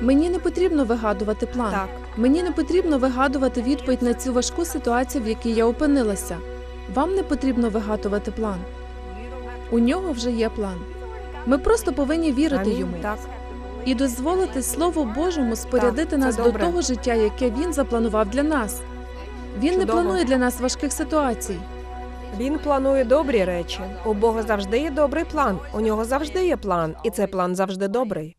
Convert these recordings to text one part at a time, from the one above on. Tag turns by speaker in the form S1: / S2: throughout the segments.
S1: Мені не потрібно вигадувати план.
S2: Так.
S1: Мені не потрібно вигадувати відповідь на цю важку ситуацію, в якій я опинилася. Вам не потрібно вигадувати план. У нього вже є план. Ми просто повинні вірити йому
S2: Так.
S1: і дозволити Слову Божому спорядити
S2: це
S1: нас до
S2: добре.
S1: того життя, яке він запланував для нас. Він не планує для нас важких ситуацій.
S2: Він планує добрі речі. У Бога завжди є добрий план. У нього завжди є план, і цей план завжди добрий.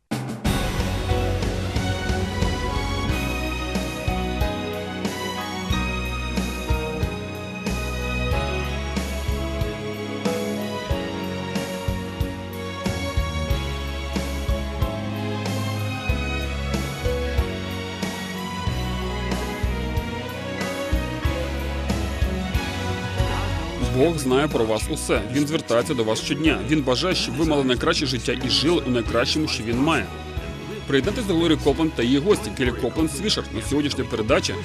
S3: Бог знає про вас усе. Він звертається до вас щодня. Він бажає, щоб ви мали найкраще життя і жили у найкращому, що він має. Приєднатися до Глорії Копланд та її гості Келі Копленд Свішер на сьогоднішній передачі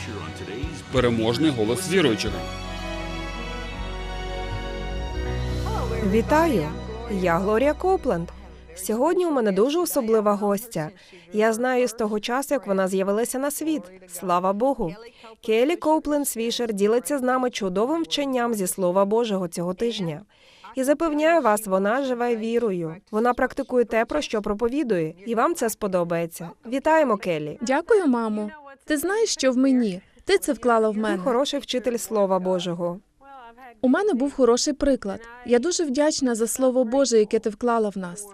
S3: Переможний голос віруючого.
S2: Вітаю! Я Глорія Копленд. Сьогодні у мене дуже особлива гостя. Я знаю з того часу, як вона з'явилася на світ. Слава Богу. Келі Коупленд Свішер ділиться з нами чудовим вченням зі Слова Божого цього тижня. І запевняю вас, вона живе вірою. Вона практикує те, про що проповідує, і вам це сподобається. Вітаємо, Келі.
S1: Дякую, мамо. Ти знаєш, що в мені? Ти це вклала в
S2: Ти
S1: мене.
S2: хороший вчитель Слова Божого.
S1: У мене був хороший приклад. Я дуже вдячна за слово Боже, яке ти вклала в нас,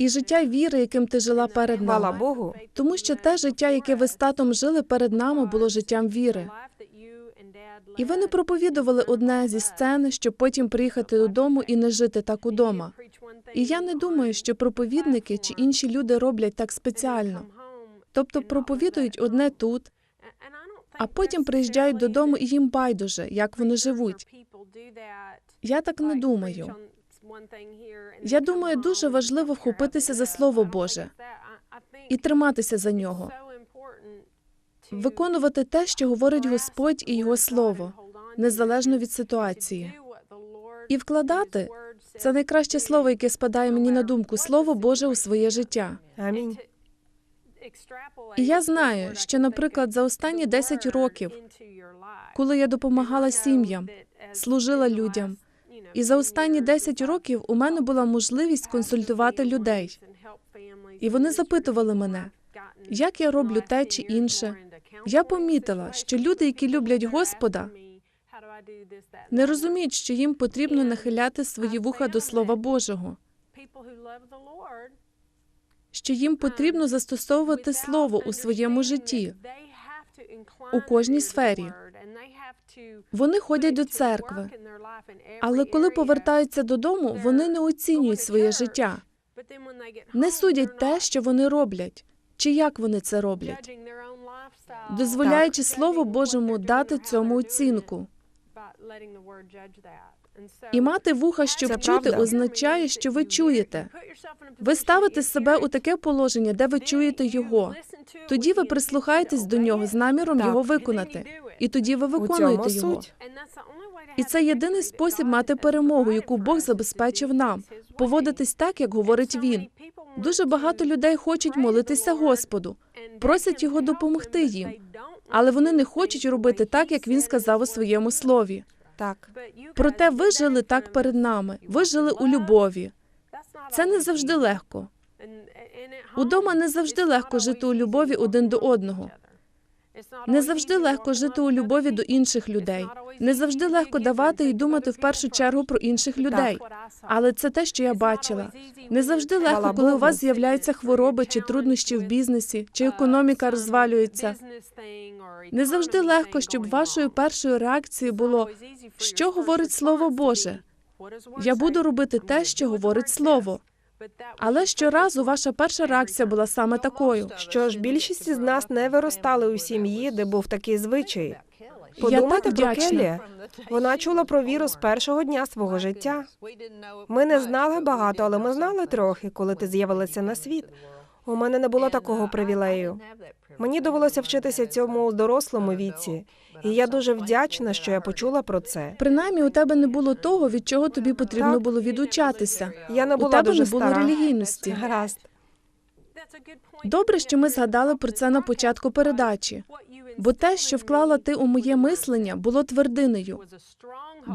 S1: і життя віри, яким ти жила перед
S2: Хвала
S1: нами.
S2: Богу.
S1: Тому що те життя, яке ви з татом жили перед нами, було життям віри. І ви не проповідували одне зі сцени, щоб потім приїхати додому і не жити так удома. І я не думаю, що проповідники чи інші люди роблять так спеціально. Тобто проповідують одне тут, а потім приїжджають додому і їм байдуже, як вони живуть. Я так не думаю. Я думаю, дуже важливо вхопитися за Слово Боже і триматися за нього, виконувати те, що говорить Господь і Його Слово, незалежно від ситуації. І вкладати це найкраще слово, яке спадає мені на думку слово Боже у своє життя.
S2: Амінь.
S1: І я знаю, що, наприклад, за останні 10 років, коли я допомагала сім'ям, служила людям, і за останні 10 років у мене була можливість консультувати людей. І вони запитували мене, як я роблю те чи інше. Я помітила, що люди, які люблять Господа, не розуміють, що їм потрібно нахиляти свої вуха до Слова Божого, що їм потрібно застосовувати слово у своєму житті у кожній сфері. Вони ходять до церкви, але коли повертаються додому, вони не оцінюють своє життя, не судять те, що вони роблять, чи як вони це роблять, дозволяючи Слову Божому дати цьому оцінку. І мати вуха, щоб
S2: Це
S1: чути,
S2: правда.
S1: означає, що ви чуєте. Ви ставите себе у таке положення, де ви чуєте його. Тоді ви прислухаєтесь до нього з наміром
S2: Так.
S1: його виконати, і тоді ви
S2: цьому
S1: виконуєте його.
S2: суть.
S1: І це єдиний спосіб мати перемогу, яку Бог забезпечив нам, поводитись так, як говорить він. Дуже багато людей хочуть молитися Господу, просять його допомогти їм, але вони не хочуть робити так, як він сказав у своєму слові.
S2: Так.
S1: Проте ви жили так перед нами. Ви жили у любові. Це не завжди легко. Удома не завжди легко жити у любові один до одного. Не завжди легко жити у любові до інших людей. Не завжди легко давати і думати в першу чергу про інших людей. Але це те, що я бачила. Не завжди легко, коли у вас з'являються хвороби чи труднощі в бізнесі, чи економіка розвалюється. Не завжди легко, щоб вашою першою реакцією було що говорить Слово Боже. Я буду робити те, що говорить Слово. Але щоразу ваша перша реакція була саме такою.
S2: Що ж, більшість із нас не виростали у сім'ї, де був такий звичай. Подумайте про
S1: Келлі.
S2: Келі. Вона чула про віру з першого дня свого життя. Ми не знали багато, але ми знали трохи, коли ти з'явилася на світ. У мене не було такого привілею. Мені довелося вчитися цьому у дорослому віці, і я дуже вдячна, що я почула про це.
S1: Принаймні, у тебе не було того, від чого тобі потрібно
S2: Так.
S1: було відучатися.
S2: Я не
S1: У тебе
S2: дуже
S1: не було
S2: стара.
S1: релігійності.
S2: Гаразд.
S1: Добре, що ми згадали про це на початку передачі, бо те, що вклала ти у моє мислення, було твердинею.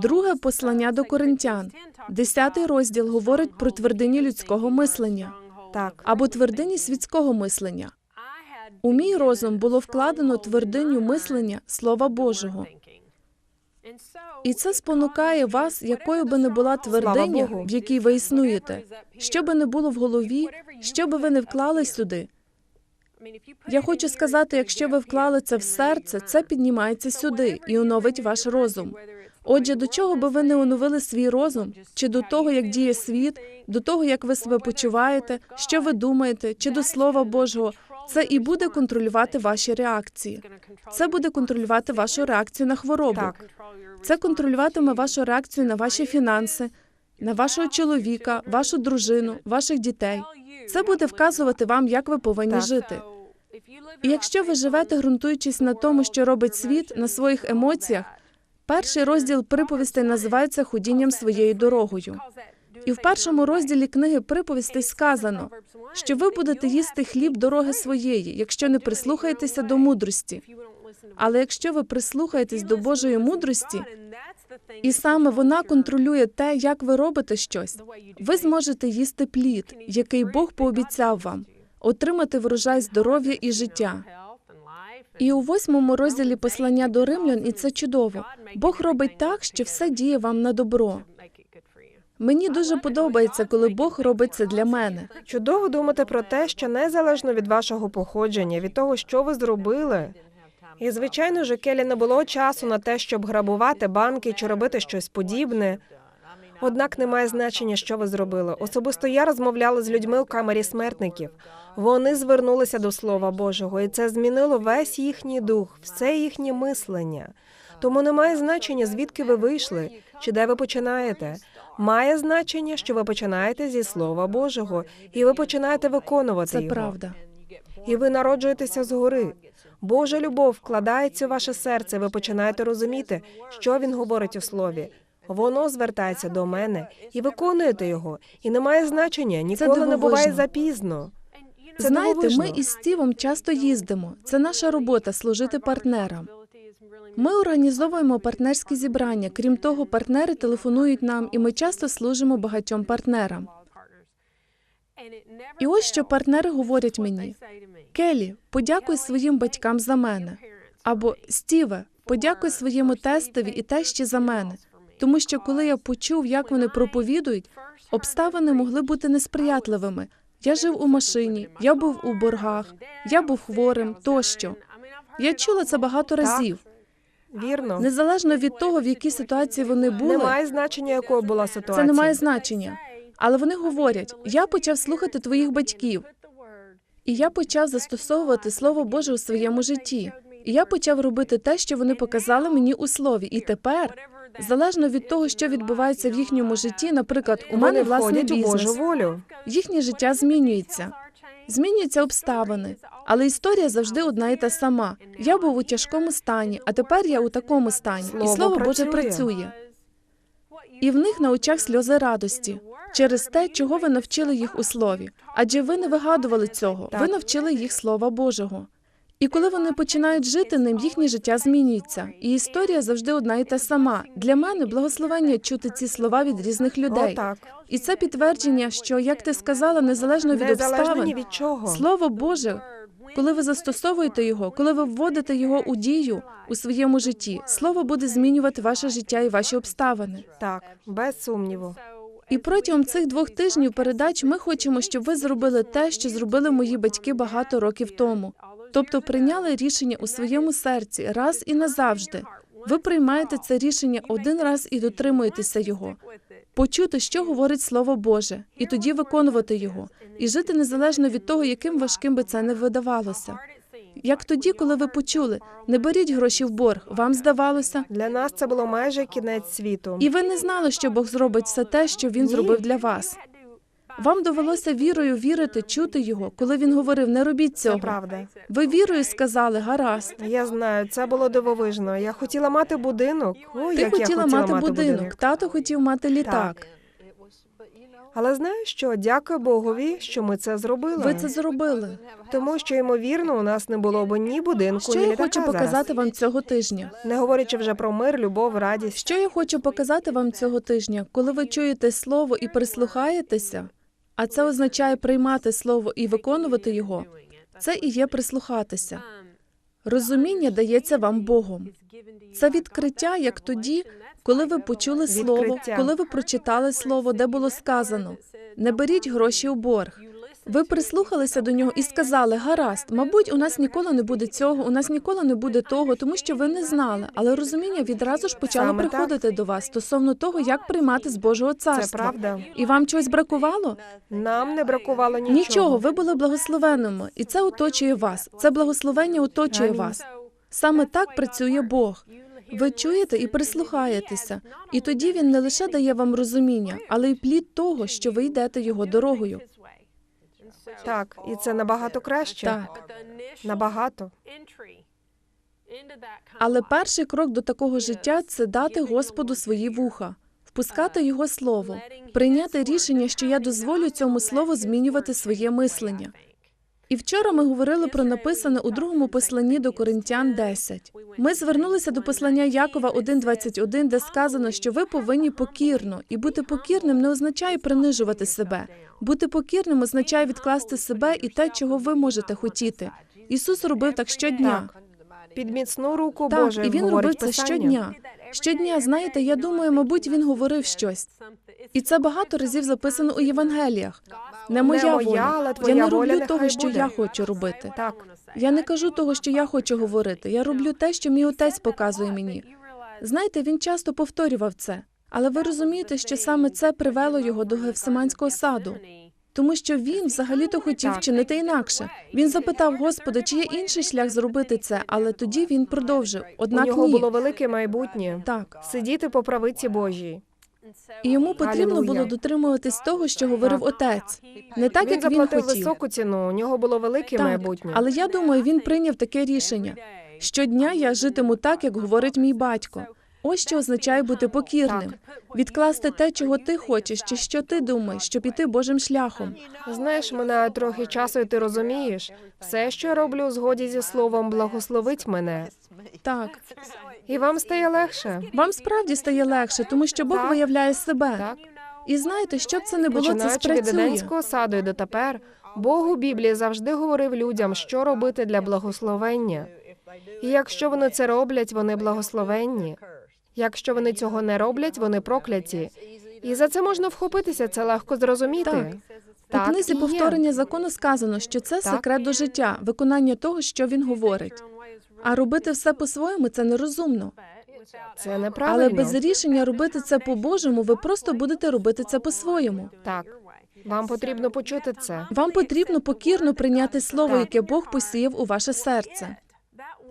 S1: Друге послання до коринтян, десятий розділ говорить про твердині людського мислення
S2: Так.
S1: або твердині світського мислення. У мій розум було вкладено твердиню мислення Слова Божого. І це спонукає вас, якою би не була твердиня, в якій ви існуєте, що би не було в голові, що би ви не вклали сюди. Я хочу сказати, якщо ви вклали це в серце, це піднімається сюди і оновить ваш розум. Отже, до чого би ви не оновили свій розум, чи до того, як діє світ, до того, як ви себе почуваєте, що ви думаєте, чи до Слова Божого, це і буде контролювати ваші реакції. Це буде контролювати вашу реакцію на хворобу. Це контролюватиме вашу реакцію на ваші фінанси, на вашого чоловіка, вашу дружину, ваших дітей. Це буде вказувати вам, як ви повинні
S2: Так.
S1: жити. І якщо ви живете, ґрунтуючись на тому, що робить світ, на своїх емоціях, перший розділ приповістей називається ходінням своєю дорогою. І в першому розділі книги приповістей сказано, що ви будете їсти хліб дороги своєї, якщо не прислухаєтеся до мудрості. Але якщо ви прислухаєтесь до Божої мудрості, і саме вона контролює те, як ви робите щось, ви зможете їсти плід, який Бог пообіцяв вам, отримати врожай здоров'я і життя. І у восьмому розділі послання до римлян, і це чудово. Бог робить так, що все діє вам на добро. Мені дуже подобається, коли Бог робить це для мене.
S2: Чудово думати про те, що незалежно від вашого походження, від того, що ви зробили. І звичайно ж, Келі не було часу на те, щоб грабувати банки чи робити щось подібне. Однак немає значення, що ви зробили. Особисто я розмовляла з людьми у камері смертників. Вони звернулися до Слова Божого, і це змінило весь їхній дух, все їхнє мислення. Тому немає значення, звідки ви вийшли чи де ви починаєте. Має значення, що ви починаєте зі Слова Божого, і ви починаєте виконувати
S1: Це
S2: його.
S1: правда.
S2: І ви народжуєтеся згори. Божа любов вкладається в ваше серце. Ви починаєте розуміти, що він говорить у слові. Воно звертається до мене і виконуєте його. І немає значення, ніколи не буває запізно. Це
S1: Знаєте, ми із Стівом часто їздимо. Це наша робота служити партнерам. Ми організовуємо партнерські зібрання. Крім того, партнери телефонують нам, і ми часто служимо багатьом партнерам. І ось що партнери говорять мені: Келі, подякуй своїм батькам за мене. Або Стіве, подякуй своєму тестові і тещі за мене. Тому що коли я почув, як вони проповідують, обставини могли бути несприятливими. Я жив у машині, я був у боргах, я був хворим тощо. Я чула це багато разів.
S2: Вірно.
S1: Незалежно від того, в якій ситуації вони були,
S2: Немає значення, якою була ситуація.
S1: це не має значення. Але вони говорять: я почав слухати твоїх батьків, і я почав застосовувати слово Боже у своєму житті. І я почав робити те, що вони показали мені у слові. І тепер, залежно від того, що відбувається в їхньому житті, наприклад, у мене власний
S2: у Божу волю.
S1: їхнє життя змінюється. Змінюються обставини, але історія завжди одна і та сама. Я був у тяжкому стані, а тепер я у такому стані, і
S2: Слово
S1: слово Боже
S2: працює.
S1: працює. І в них на очах сльози радості через те, чого ви навчили їх у слові. Адже ви не вигадували цього, ви навчили їх слова Божого. І коли вони починають жити ним, їхнє життя змінюється. І історія завжди одна і та сама. Для мене благословення чути ці слова від різних людей.
S2: Отак.
S1: І це підтвердження, що, як ти сказала, незалежно від обставин,
S2: від чого.
S1: Слово Боже, коли ви застосовуєте його, коли ви вводите його у дію у своєму житті, слово буде змінювати ваше життя і ваші обставини.
S2: Так, без сумніву.
S1: І протягом цих двох тижнів передач ми хочемо, щоб ви зробили те, що зробили мої батьки багато років тому. Тобто прийняли рішення у своєму серці раз і назавжди. Ви приймаєте це рішення один раз і дотримуєтеся його. Почути, що говорить Слово Боже, і тоді виконувати його, і жити незалежно від того, яким важким би це не видавалося. Як тоді, коли ви почули, не беріть гроші в борг, вам здавалося,
S2: Для нас це було майже кінець світу.
S1: і ви не знали, що Бог зробить все те, що він
S2: Ні.
S1: зробив для вас. Вам довелося вірою вірити, чути його, коли він говорив: не робіть
S2: Це
S1: цього.
S2: правда.
S1: Ви вірою сказали, гаразд.
S2: Я знаю, це було дивовижно. Я хотіла мати будинок. Ой,
S1: Ти
S2: як
S1: хотіла
S2: я хотіла
S1: мати будинок, тато хотів мати літак.
S2: Але знаєш що? Дякую Богові, що ми це зробили.
S1: Ви це зробили.
S2: Тому що, ймовірно, у нас не було б ні будинку,
S1: Що
S2: ні
S1: я
S2: літака
S1: хочу
S2: зараз.
S1: показати вам цього тижня?
S2: Не говорячи вже про мир, любов, радість.
S1: Що я хочу показати вам цього тижня, коли ви чуєте слово і прислухаєтеся, а це означає приймати слово і виконувати його. Це і є прислухатися. Розуміння дається вам Богом. Це відкриття, як тоді, коли ви почули слово, коли ви прочитали слово, де було сказано: не беріть гроші у борг. Ви прислухалися до нього і сказали: гаразд, мабуть, у нас ніколи не буде цього, у нас ніколи не буде того, тому що ви не знали. Але розуміння відразу ж почало
S2: Саме так.
S1: приходити до вас стосовно того, як приймати з Божого
S2: Це
S1: царства.
S2: правда.
S1: І вам чогось бракувало?
S2: Нам не бракувало нічого.
S1: Нічого, ви були благословенними, і це оточує вас. Це благословення оточує
S2: Амінь.
S1: вас. Саме так працює Бог. Ви чуєте і прислухаєтеся, і тоді він не лише дає вам розуміння, але й плід того, що ви йдете його дорогою.
S2: Так, і це набагато краще.
S1: Так.
S2: Набагато.
S1: Але перший крок до такого життя це дати Господу свої вуха, впускати його слово, прийняти рішення, що я дозволю цьому слову змінювати своє мислення. І вчора ми говорили про написане у другому посланні до Коринтян 10. Ми звернулися до послання Якова 1.21, де сказано, що ви повинні покірно, і бути покірним не означає принижувати себе. Бути покірним означає відкласти себе і те, чого ви можете хотіти. Ісус робив так щодня.
S2: Так. Під міцну руку
S1: Так,
S2: Божу,
S1: і він
S2: говорить
S1: робив це
S2: Писання.
S1: щодня. Щодня, знаєте, я думаю, мабуть, він говорив щось. І це багато разів записано у Євангеліях. Не моя воля.
S2: але
S1: Я не роблю того, що
S2: буде.
S1: я хочу робити.
S2: Так.
S1: Я не кажу того, що я хочу говорити. Я роблю те, що мій отець показує мені. Знаєте, він часто повторював це. Але ви розумієте, що саме це привело його до Гефсиманського саду, тому що він взагалі-то хотів вчинити інакше. Він запитав Господа, чи є інший шлях зробити це, але тоді він продовжив. Однак
S2: У нього
S1: ні.
S2: було велике майбутнє.
S1: Так.
S2: Сидіти по правиці Божій.
S1: І йому потрібно було дотримуватись того, що говорив отець. Не так,
S2: він
S1: як він хотів.
S2: високу ціну. У нього було велике
S1: Так,
S2: майбутнє.
S1: але я думаю, він прийняв таке рішення. Щодня я житиму так, як говорить мій батько. Ось що означає бути покірним. Відкласти те, чого ти хочеш, чи що ти думаєш, щоб іти Божим шляхом.
S2: Знаєш, минає трохи часу, і ти розумієш, все, що я роблю у згоді зі словом, благословить мене.
S1: Так,
S2: І вам стає легше.
S1: вам справді стає легше, тому що Бог
S2: Так.
S1: виявляє себе.
S2: Так?
S1: І знаєте, що це не було, це
S2: Починаючи від
S1: спрацює.
S2: Едемського саду і дотепер, Бог у Біблії завжди говорив людям, що робити для благословення. І якщо вони це роблять, вони благословенні. Якщо вони цього не роблять, вони прокляті. І за це можна вхопитися, це легко зрозуміти.
S1: Так.
S2: Так
S1: У книзі повторення закону сказано, що це
S2: Так.
S1: секрет до життя, виконання того, що він говорить. А робити все по-своєму це нерозумно.
S2: Це
S1: Але
S2: неправильно.
S1: без рішення робити це по-божому, ви просто будете робити це по-своєму.
S2: Так, вам потрібно почути це.
S1: Вам потрібно покірно прийняти слово,
S2: Так.
S1: яке Бог посіяв у ваше серце.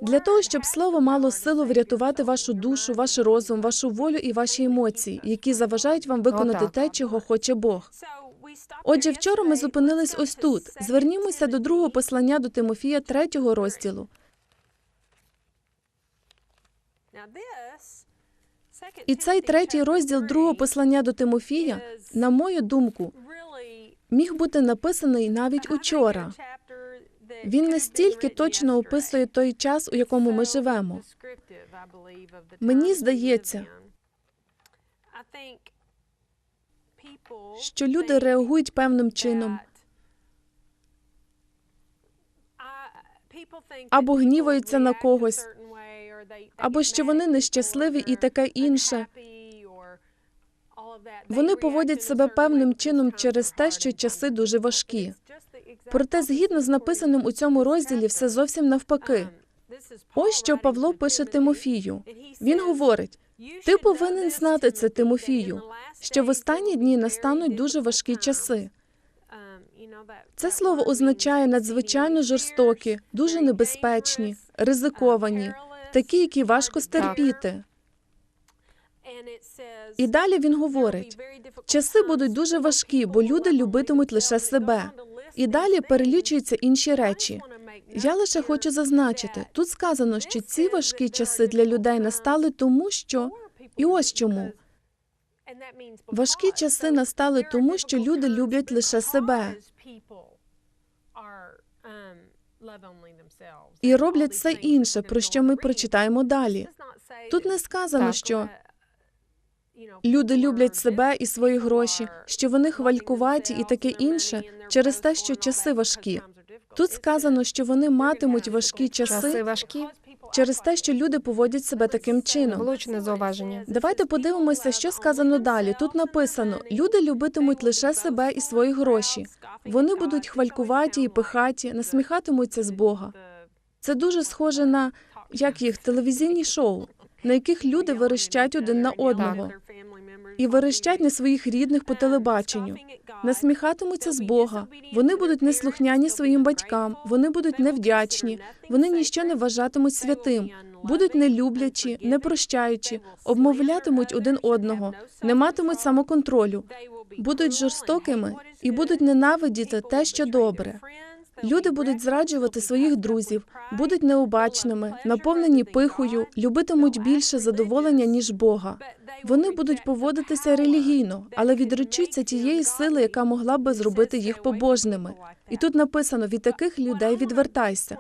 S1: Для того, щоб слово мало силу врятувати вашу душу, ваш розум, вашу волю і ваші емоції, які заважають вам виконати те, чого хоче Бог. Отже, вчора ми зупинились ось тут. Звернімося до другого послання до Тимофія, третього розділу. І цей третій розділ другого послання до Тимофія, на мою думку, міг бути написаний навіть учора.
S4: Він настільки точно описує той час, у якому ми живемо.
S1: Мені здається, що люди реагують певним чином,
S4: або гніваються на когось, або що вони нещасливі і таке інше.
S1: Вони поводять себе певним чином через те, що часи дуже важкі. Проте, згідно з написаним у цьому розділі, все зовсім навпаки. Ось що Павло пише Тимофію. Він говорить: ти повинен знати це, Тимофію, що в останні дні настануть дуже важкі часи. Це слово означає надзвичайно жорстокі, дуже небезпечні, ризиковані, такі, які важко стерпіти. І далі він говорить: часи будуть дуже важкі, бо люди любитимуть лише себе. І далі перелічуються інші речі. Я лише хочу зазначити, тут сказано, що ці важкі часи для людей настали тому, що і ось чому. Важкі часи настали тому, що люди люблять лише себе і роблять все інше, про що ми прочитаємо далі. Тут не сказано, що люди люблять себе і свої гроші, що вони хвалькуваті і таке інше через те, що часи важкі. Тут сказано, що вони матимуть важкі
S2: Часи
S1: часи
S2: важкі.
S1: через те, що люди поводять себе таким чином.
S2: Влучне зауваження.
S1: Давайте подивимося, що сказано далі. Тут написано: люди любитимуть лише себе і свої гроші. Вони будуть хвалькуваті і пихаті, насміхатимуться з Бога. Це дуже схоже на як їх телевізійні шоу, на яких люди верещать один на одного і верещать на своїх рідних по телебаченню. Насміхатимуться з Бога. Вони будуть неслухняні своїм батькам, вони будуть невдячні, вони ніщо не вважатимуть святим, будуть нелюблячі, непрощаючі, обмовлятимуть один одного, не матимуть самоконтролю, будуть жорстокими і будуть ненавидіти те, що добре. Люди будуть зраджувати своїх друзів, будуть необачними, наповнені пихою, любитимуть більше задоволення ніж Бога. Вони будуть поводитися релігійно, але відречуться тієї сили, яка могла би зробити їх побожними. І тут написано: від таких людей відвертайся.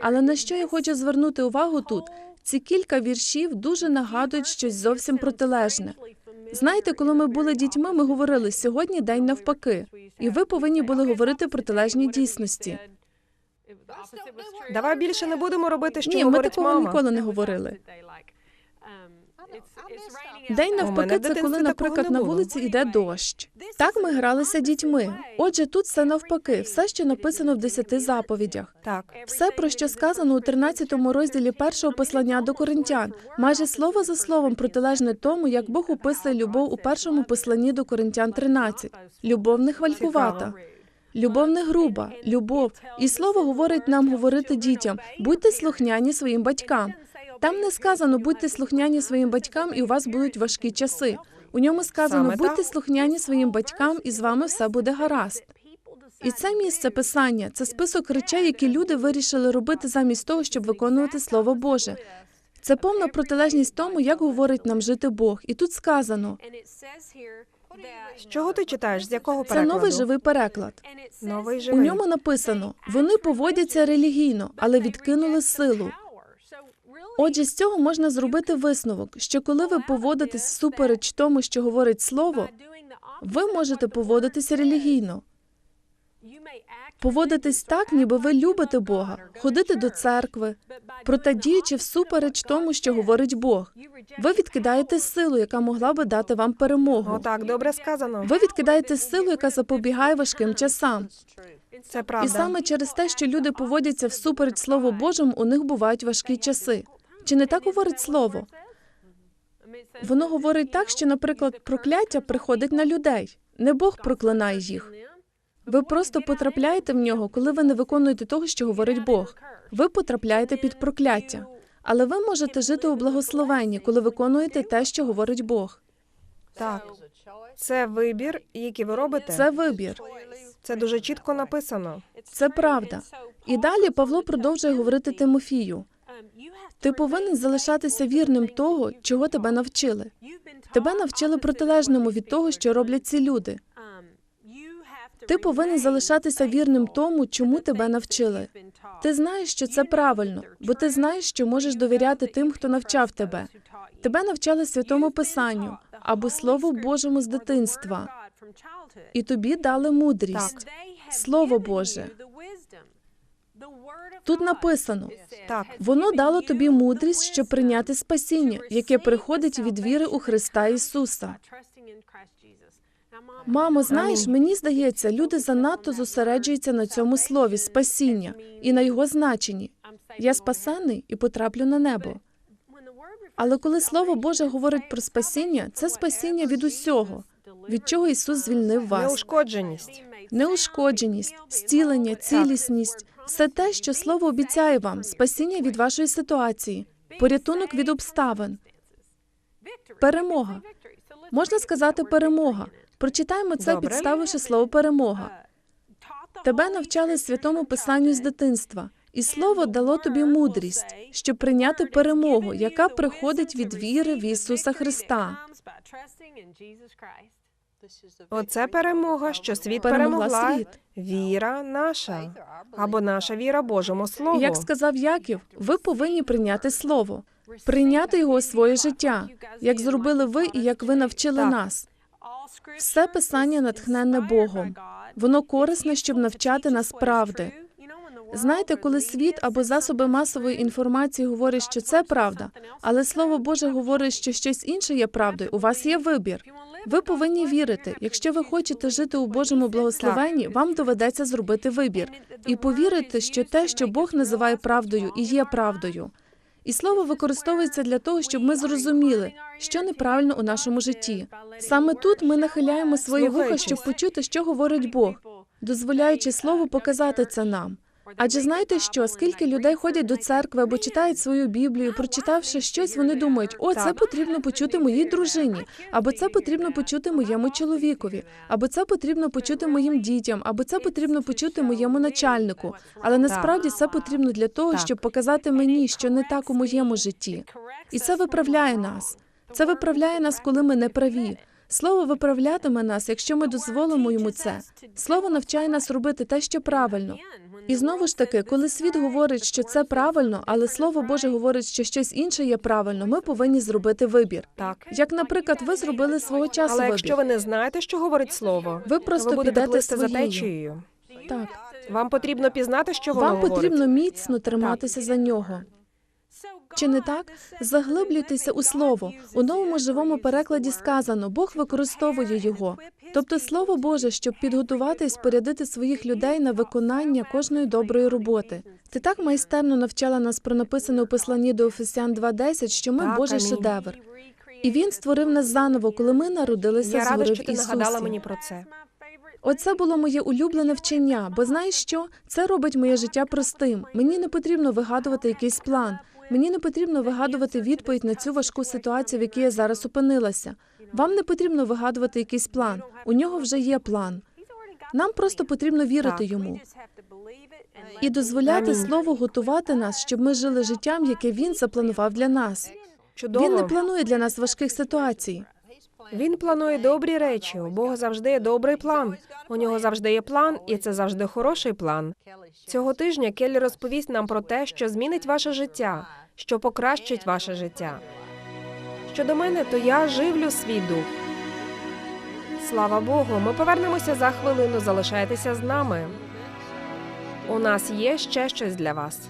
S1: Але на що я хочу звернути увагу тут? Ці кілька віршів дуже нагадують щось зовсім протилежне. Знаєте, коли ми були дітьми, ми говорили сьогодні день навпаки, і ви повинні були говорити протилежні дійсності.
S2: Давай більше не будемо робити, що
S1: Ні, ми такого
S2: мама.
S1: ніколи не говорили. День навпаки, це коли, наприклад, на вулиці йде дощ. Так ми гралися дітьми. Отже, тут все навпаки, все, що написано в десяти заповідях.
S2: Так.
S1: Все, про що сказано у 13 розділі першого послання до коринтян, майже слово за словом протилежне тому, як Бог описує любов у першому посланні до коринтян 13. Любов не хвалькувата. Любов не груба, любов. І слово говорить нам говорити дітям: будьте слухняні своїм батькам. Там не сказано будьте слухняні своїм батькам, і у вас будуть важкі часи. У ньому сказано будьте слухняні своїм батькам, і з вами все буде гаразд. І це місце писання це список речей, які люди вирішили робити замість того, щоб виконувати слово Боже. Це повна протилежність тому, як говорить нам жити Бог. І тут сказано:
S2: З чого ти читаєш? З якого
S1: це новий живий переклад.
S2: Новий
S1: У ньому написано: вони поводяться релігійно, але відкинули силу. Отже, з цього можна зробити висновок, що коли ви поводитесь всупереч тому, що говорить слово, ви можете поводитися релігійно, поводитись так, ніби ви любите Бога, ходити до церкви, проте діючи всупереч тому, що говорить Бог. Ви відкидаєте силу, яка могла би дати вам перемогу.
S2: Отак, добре сказано.
S1: Ви відкидаєте силу, яка запобігає важким часам.
S2: Це правда.
S1: І саме через те, що люди поводяться всупереч Слову Божому, у них бувають важкі часи. Чи не так говорить слово? Воно говорить так, що, наприклад, прокляття приходить на людей. Не Бог проклинає їх. Ви просто потрапляєте в нього, коли ви не виконуєте того, що говорить Бог. Ви потрапляєте під прокляття. Але ви можете жити у благословенні, коли виконуєте те, що говорить Бог.
S2: Так. Це вибір, який ви робите.
S1: Це вибір,
S2: Це дуже чітко написано.
S1: це правда. І далі Павло продовжує говорити Тимофію: ти повинен залишатися вірним того, чого тебе навчили. Тебе навчили протилежному від того, що роблять ці люди. Ти повинен залишатися вірним тому, чому тебе навчили. Ти знаєш, що це правильно, бо ти знаєш, що можеш довіряти тим, хто навчав тебе. Тебе навчали святому писанню або Слову Божому з дитинства, і тобі дали мудрість. Слово Боже. Тут написано:
S2: Так.
S1: воно дало тобі мудрість, щоб прийняти спасіння, яке приходить від віри у Христа Ісуса. Мамо, знаєш, мені здається, люди занадто зосереджуються на цьому слові спасіння і на його значенні. Я спасений і потраплю на небо. Але коли слово Боже говорить про спасіння, це спасіння від усього, від чого Ісус звільнив вас.
S2: Неушкодженість.
S1: Неушкодженість, зцілення, цілісність все те, що слово обіцяє вам, спасіння від вашої ситуації, порятунок від обставин, перемога. Можна сказати перемога. Прочитаємо це,
S2: Добре.
S1: підставивши слово перемога. Тебе навчали святому писанню з дитинства, І слово дало тобі мудрість, щоб прийняти перемогу, яка приходить від віри в Ісуса Христа.
S2: Оце перемога, що світ
S1: Перемогла
S2: перемогла.
S1: світ.
S2: Віра наша або наша віра Божому Слову.
S1: Як сказав Яків, ви повинні прийняти слово, прийняти його у своє життя, як зробили ви і як ви навчили
S2: Так.
S1: нас. Все писання натхненне Богом. Воно корисне, щоб навчати нас правди. Знаєте, коли світ або засоби масової інформації говорять, що це правда, але Слово Боже говорить, що щось інше є правдою, у вас є вибір. Ви повинні вірити. Якщо ви хочете жити у Божому благословенні, вам доведеться зробити вибір і повірити, що те, що Бог називає правдою, і є правдою. І слово використовується для того, щоб ми зрозуміли, що неправильно у нашому житті. Саме тут ми нахиляємо свої вуха, щоб почути, що говорить Бог, дозволяючи слову показати це нам. Адже знаєте що, скільки людей ходять до церкви або читають свою Біблію, прочитавши щось, вони думають, о, це потрібно почути моїй дружині, або це потрібно почути моєму чоловікові, або це потрібно почути моїм дітям, або це потрібно почути моєму начальнику. Але насправді це потрібно для того, щоб показати мені, що не так у моєму житті. І це виправляє нас. Це виправляє нас, коли ми не праві. Слово виправлятиме нас, якщо ми дозволимо йому це. Слово навчає нас робити те, що правильно. І знову ж таки, коли світ говорить, що це правильно, але слово Боже говорить, що щось інше є правильно, ми повинні зробити вибір.
S2: Так.
S1: Як, наприклад, ви зробили свого часу
S2: Але
S1: вибір.
S2: якщо ви не знаєте, що говорить слово,
S1: Ви просто
S2: ви будете
S1: підете
S2: плисти за течією.
S1: Так,
S2: Вам потрібно пізнати, що воно
S1: вам
S2: говорить.
S1: потрібно міцно триматися за нього. Чи не так? Заглиблюйтеся у слово. У новому живому перекладі сказано, Бог використовує його. Тобто слово Боже, щоб підготувати і спорядити своїх людей на виконання кожної доброї роботи. Ти так майстерно навчала нас про написане у посланні до Ефесян 2.10, що ми
S2: Так,
S1: Божий
S2: амінь.
S1: шедевр. І він створив нас заново, коли ми народилися
S2: Я
S1: з
S2: рада,
S1: гори
S2: що нагадала
S1: Ісусі.
S2: мені про це.
S1: Оце було моє улюблене вчення, бо знаєш що? Це робить моє життя простим. Мені не потрібно вигадувати якийсь план. Мені не потрібно вигадувати відповідь на цю важку ситуацію, в якій я зараз опинилася. Вам не потрібно вигадувати якийсь план. У нього вже є план. Нам просто потрібно вірити
S2: Так.
S1: йому і дозволяти слову готувати нас, щоб ми жили життям, яке він запланував для нас.
S2: Чудово.
S1: Він не планує для нас важких ситуацій.
S2: Він планує добрі речі. У Бога завжди є добрий план. У нього завжди є план, і це завжди хороший план. Цього тижня Келлі розповість нам про те, що змінить ваше життя, що покращить ваше життя. Щодо мене, то я живлю свій дух. Слава Богу, ми повернемося за хвилину. Залишайтеся з нами. У нас є ще щось для вас.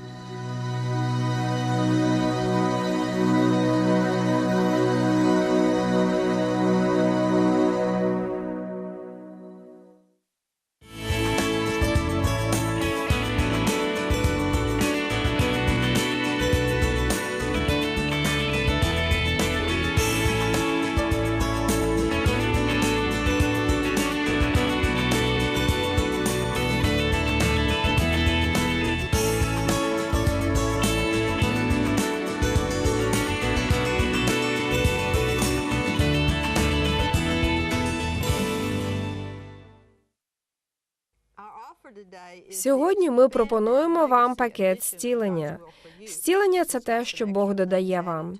S2: Сьогодні ми пропонуємо вам пакет зцілення. Зцілення це те, що Бог додає вам.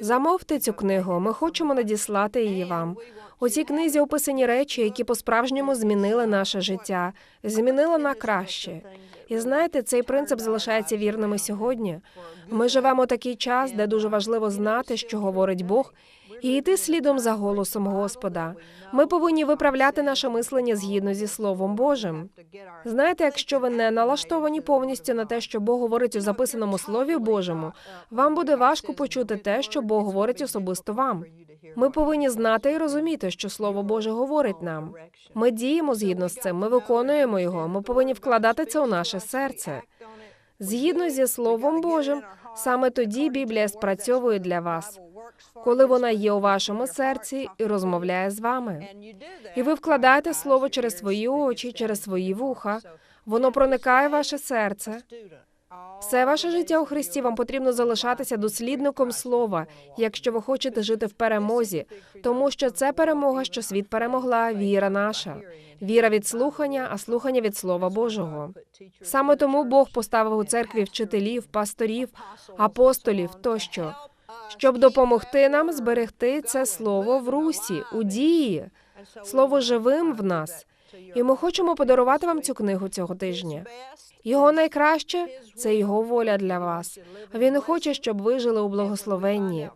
S2: Замовте цю книгу. Ми хочемо надіслати її вам. У цій книзі описані речі, які по-справжньому змінили наше життя, змінили на краще. І знаєте, цей принцип залишається вірним і сьогодні. Ми живемо такий час, де дуже важливо знати, що говорить Бог, і йти слідом за голосом Господа. Ми повинні виправляти наше мислення згідно зі Словом Божим. Знаєте, якщо ви не налаштовані повністю на те, що Бог говорить у записаному Слові Божому, вам буде важко почути те, що Бог говорить особисто вам. Ми повинні знати і розуміти, що Слово Боже говорить нам. Ми діємо згідно з цим, ми виконуємо його. Ми повинні вкладати це у наше серце. Згідно зі Словом Божим, саме тоді Біблія спрацьовує для вас, коли вона є у вашому серці і розмовляє з вами. І ви вкладаєте слово через свої очі, через свої вуха. Воно проникає в ваше серце. Все ваше життя у Христі вам потрібно залишатися дослідником слова, якщо ви хочете жити в перемозі, тому що це перемога, що світ перемогла, віра наша, віра від слухання, а слухання від Слова Божого. Саме тому Бог поставив у церкві вчителів, пасторів, апостолів тощо, щоб допомогти нам зберегти це слово в русі, у дії, слово живим в нас. І ми хочемо подарувати вам цю книгу цього тижня. Його найкраще це його воля для вас. Він хоче, щоб ви жили у благословенні.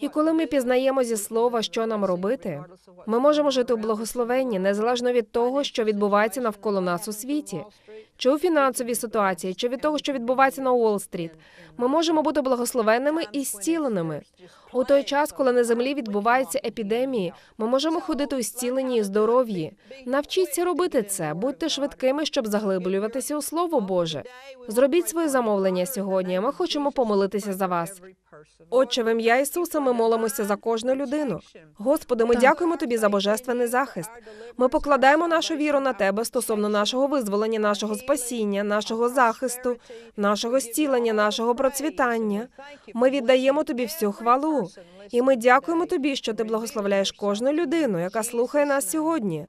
S2: І коли ми пізнаємо зі слова, що нам робити, ми можемо жити у благословенні незалежно від того, що відбувається навколо нас у світі, чи у фінансовій ситуації, чи від того, що відбувається на Уолл-стріт. Ми можемо бути благословенними і зціленими. У той час, коли на землі відбуваються епідемії, ми можемо ходити у зціленні і здоров'ї. Навчіться робити це, будьте швидкими, щоб заглиблюватися у Слово Боже. Зробіть своє замовлення сьогодні. Ми хочемо помолитися за вас. Отче, в ім'я Ісуса ми молимося за кожну людину. Господи, ми
S1: Так.
S2: дякуємо тобі за божественний захист. Ми покладаємо нашу віру на тебе стосовно нашого визволення, нашого спасіння, нашого захисту, нашого зцілення, нашого процвітання. Ми віддаємо тобі всю хвалу. І ми дякуємо тобі, що ти благословляєш кожну людину, яка слухає нас сьогодні.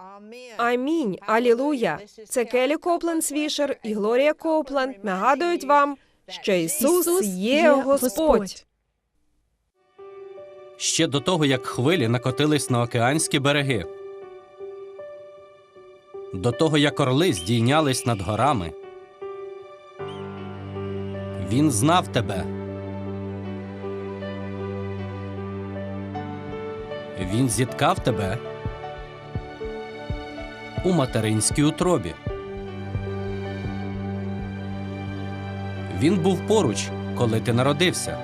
S2: Амінь. Алілуя. Це Келі Копленд Свішер і Глорія Копленд нагадують вам, що Ісус, є Господь.
S5: ще до того, як хвилі накотились на океанські береги, до того, як орли здійнялись над горами. Він знав тебе. Він зіткав тебе у материнській утробі. Він був поруч, коли ти народився.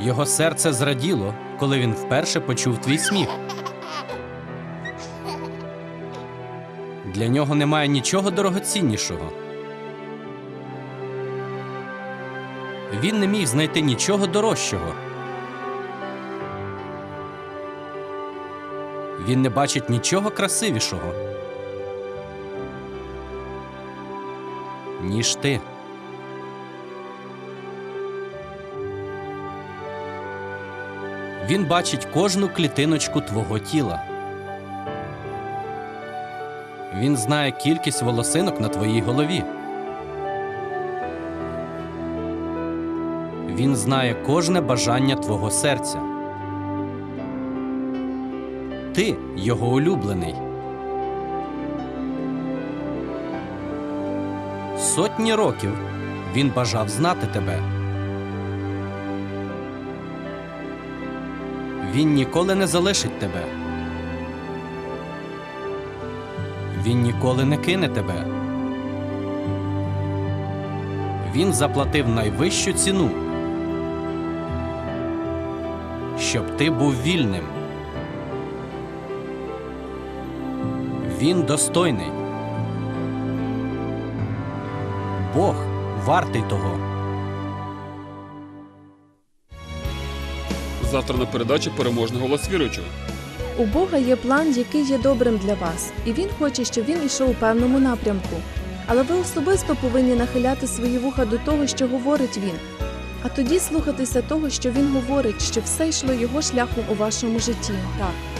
S5: Його серце зраділо, коли він вперше почув твій сміх. Для нього немає нічого дорогоціннішого. Він не міг знайти нічого дорожчого. Він не бачить нічого красивішого, ніж ти. Він бачить кожну клітиночку твого тіла. Він знає кількість волосинок на твоїй голові. Він знає кожне бажання твого серця. Ти його улюблений. Сотні років він бажав знати тебе. Він ніколи не залишить тебе. Він ніколи не кине тебе. Він заплатив найвищу ціну, щоб ти був вільним. Він достойний. Бог вартий того.
S3: Завтра на передачі переможний голос віруючого.
S1: У Бога є план, який є добрим для вас, і він хоче, щоб він йшов у певному напрямку. Але ви особисто повинні нахиляти свої вуха до того, що говорить він. А тоді слухатися того, що він говорить, щоб все йшло його шляхом у вашому житті.
S2: Так.